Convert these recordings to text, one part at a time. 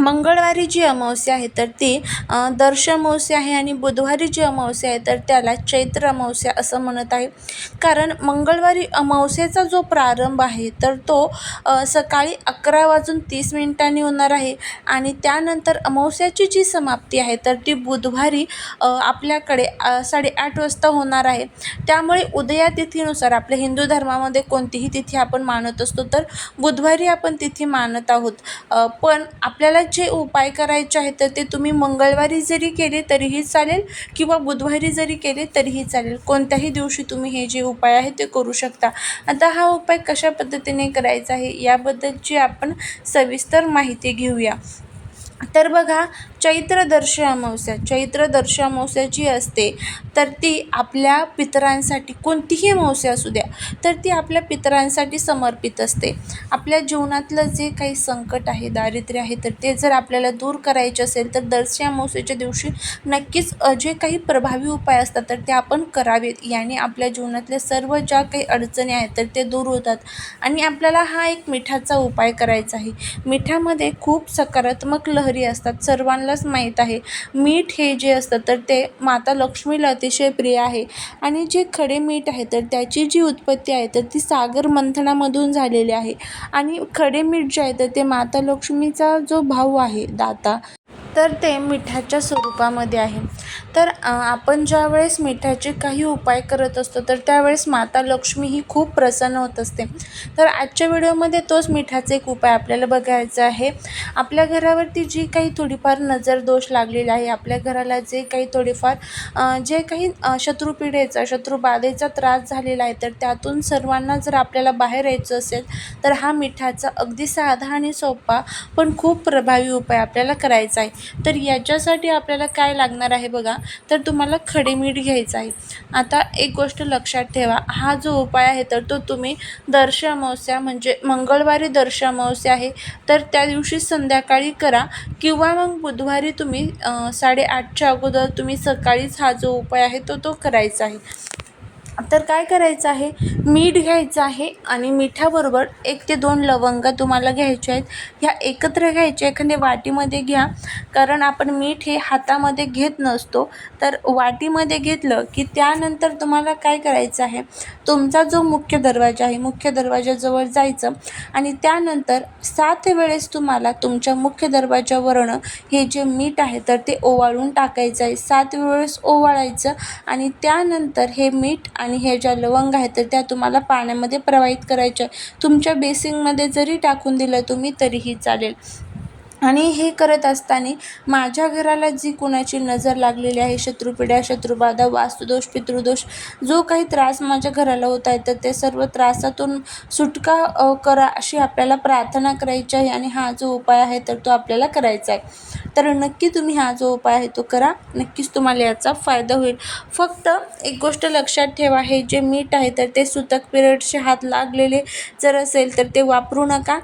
मंगळवारी जी अमावस्या आहे तर ती दर्श अमावस्या आहे आणि बुधवारी जी अमावस्या आहे तर त्याला चैत्र अमावस्या असं म्हणत आहे. कारण मंगळवारी अमावस्येचा जो प्रारंभ आहे तर तो सकाळी अकरा वाजून तीस मिनिटांनी होणार आहे आणि त्यानंतर अमावस्याची जी समाप्ती आहे तर ती बुधवारी आपल्याकडे साडेआठ वाजता होणार आहे. त्यामुळे उदया तिथीनुसार आपल्या हिंदू धर्मामध्ये कोणतीही तिथी आपण मानत असतो तर बुधवारी आपण तिथी मानत आहोत. पण आपल्याला जे उपाय करायचे आहेत तर ते तुम्ही मंगळवारी जरी केले तरीही चालेल किंवा बुधवारी जरी केले तरीही चालेल. कोणत्याही दिवशी तुम्ही हे जे उपाय आहे ते करू शकता. आता हा उपाय कशा पद्धतीने करायचा आहे याबद्दलची आपण सविस्तर माहिती घेऊया. तर बघा चैत्र दर्श अमावस्या चैत्र दर्श अमावस्या जी असते तर ती आपल्या पितरांसाठी कोणतीही अमावस्या असू द्या तर ती आपल्या पितरांसाठी समर्पित असते. आपल्या जीवनातलं जे काही संकट आहे दारिद्र्य आहे तर ते जर आपल्याला दूर करायचे असेल तर दर्श अमावस्येच्या दिवशी नक्कीच जे काही प्रभावी उपाय असतात तर ते आपण करावेत. याने आपल्या जीवनातल्या सर्व ज्या काही अडचणी आहेत तर ते दूर होतात. आणि आपल्याला हा एक मिठाचा उपाय करायचा आहे. मिठामध्ये खूप सकारात्मक लहरी असतात. सर्वांना सर्वांनाच माहीत आहे. मीठ हे जे असतं तर ते माता लक्ष्मीला अतिशय प्रिय आहे. आणि जे खडे मीठ आहे तर त्याची जी उत्पत्ती आहे तर ती सागर मंथनामधून झालेली आहे. आणि खडे मीठ जे आहे तर ते माता लक्ष्मीचा जो भाऊ आहे दाता तर ते मिठाच्या स्वरूपामध्ये आहे. तर आपण ज्यावेळेस मिठाचे काही उपाय करत असतो तर त्यावेळेस माता लक्ष्मी ही खूप प्रसन्न होत असते. तर आजच्या व्हिडिओमध्ये तोच मिठाचा एक उपाय आपल्याला बघायचा आहे. आपल्या घरावरती जी काही थोडीफार नजर दोष लागलेला आहे आपल्या घराला जे काही थोडेफार जे काही शत्रुपिढेचा शत्रुबाधेचा त्रास झालेला आहे तर त्यातून सर्वांना जर आपल्याला बाहेर यायचं असेल तर हा मिठाचा अगदी साधा आणि सोपा पण खूप प्रभावी उपाय आपल्याला करायचा आहे. तर याच्यासाठी आपल्याला काय लागणार आहे बघा? तर तुम्हाला खडे मीठ घ्यायचं आहे. आता एक गोष्ट लक्षात ठेवा. हा जो उपाय आहे तर तो तुम्ही दर्श अमावस्या म्हणजे मंगळवारी दर्श अमावस्या आहे तर त्या दिवशी संध्याकाळी करा किंवा मग बुधवारी तुम्ही साडेआठच्या अगोदर तुम्ही सकाळीच हा जो उपाय आहे तो तो करायचा आहे. तर काय करायचं आहे? मीठ घ्यायचं आहे आणि मिठाबरोबर एक ते दोन लवंग तुम्हाला घ्यायच्या आहेत. ह्या एकत्र घ्यायच्या एखाद्या वाटीमध्ये घ्या. कारण आपण मीठ हे हातामध्ये घेत नसतो. तर वाटीमध्ये घेतलं की त्यानंतर तुम्हाला काय करायचं आहे? तुमचा जो मुख्य दरवाजा आहे मुख्य दरवाजाजवळ जायचं आणि त्यानंतर सात वेळेस तुम्हाला तुमच्या मुख्य दरवाजावरनं हे जे मीठ आहे तर ते ओवाळून टाकायचं आहे. सात वेळेस ओवाळायचं आणि त्यानंतर हे मीठ आणि आणि हे ज्या लवंग आहेत तर त्या तुम्हाला पाण्यामध्ये प्रवाहित करायच्या. तुमच्या बेसिंगमध्ये जरी टाकून दिलं तुम्ही तरीही चालेल. आणि हे करत असताना माझ्या घराला जी कुणाची नजर लागलेली आहे शत्रुपिढ्या शत्रुबाधा वास्तुदोष पितृदोष जो काही त्रास माझ्या घराला होत आहे तर ते सर्व त्रासातून सुटका करा अशी आपल्याला प्रार्थना करायची आहे. आणि हा जो उपाय आहे तर तो आपल्याला करायचा आहे. तर नक्की तुम्ही हा जो उपाय आहे तो करा. नक्कीच तुम्हाला याचा फायदा होईल. फक्त एक गोष्ट लक्षात ठेवा हे जे मीठ आहे तर ते सुतक पिरियडचे हात लागलेले जर असेल तर ते वापरू नका.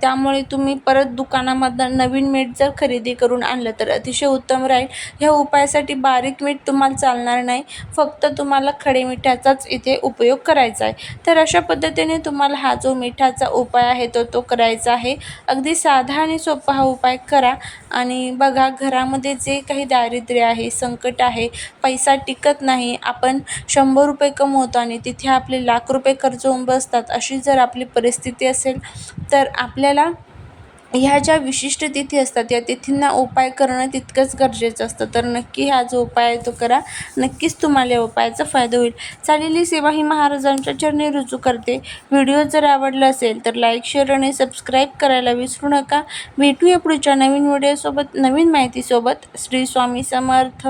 त्यामुळे तुम्ही परत दुकानामधनं नवीन मीठ जर खरेदी करून आणलं तर अतिशय उत्तम राहील. ह्या उपायासाठी बारीक मीठ तुम्हाला चालणार नाही. फक्त तुम्हाला खडे मिठाचाच इथे उपयोग करायचा आहे. तर अशा पद्धतीने तुम्हाला हा जो मिठाचा उपाय आहे तो तो करायचा आहे. अगदी साधा आणि सोपा हा उपाय करा आणि आणि बघा घरामध्ये जे काही दारिद्र्य आहे संकट आहे पैसा टिकत नाही आपण शंभर रुपये कमवतो आणि तिथे आपले लाख रुपये खर्च होऊन बसतात अशी जर आपली परिस्थिती असेल तर आपल्याला ह्या ज्या विशिष्ट तिथी असतात या तिथींना उपाय करणं तितकंच गरजेचं असतं. तर नक्की हा जो उपाय आहे तो करा. नक्कीच तुम्हाला या उपायाचा फायदा होईल. चालेली सेवा ही महाराजांच्या चरणी रुजू करते. व्हिडिओ जर आवडला असेल तर लाईक शेअर आणि सबस्क्राईब करायला विसरू नका. भेटूया पुढच्या नवीन व्हिडिओसोबत नवीन माहितीसोबत. श्री स्वामी समर्थ.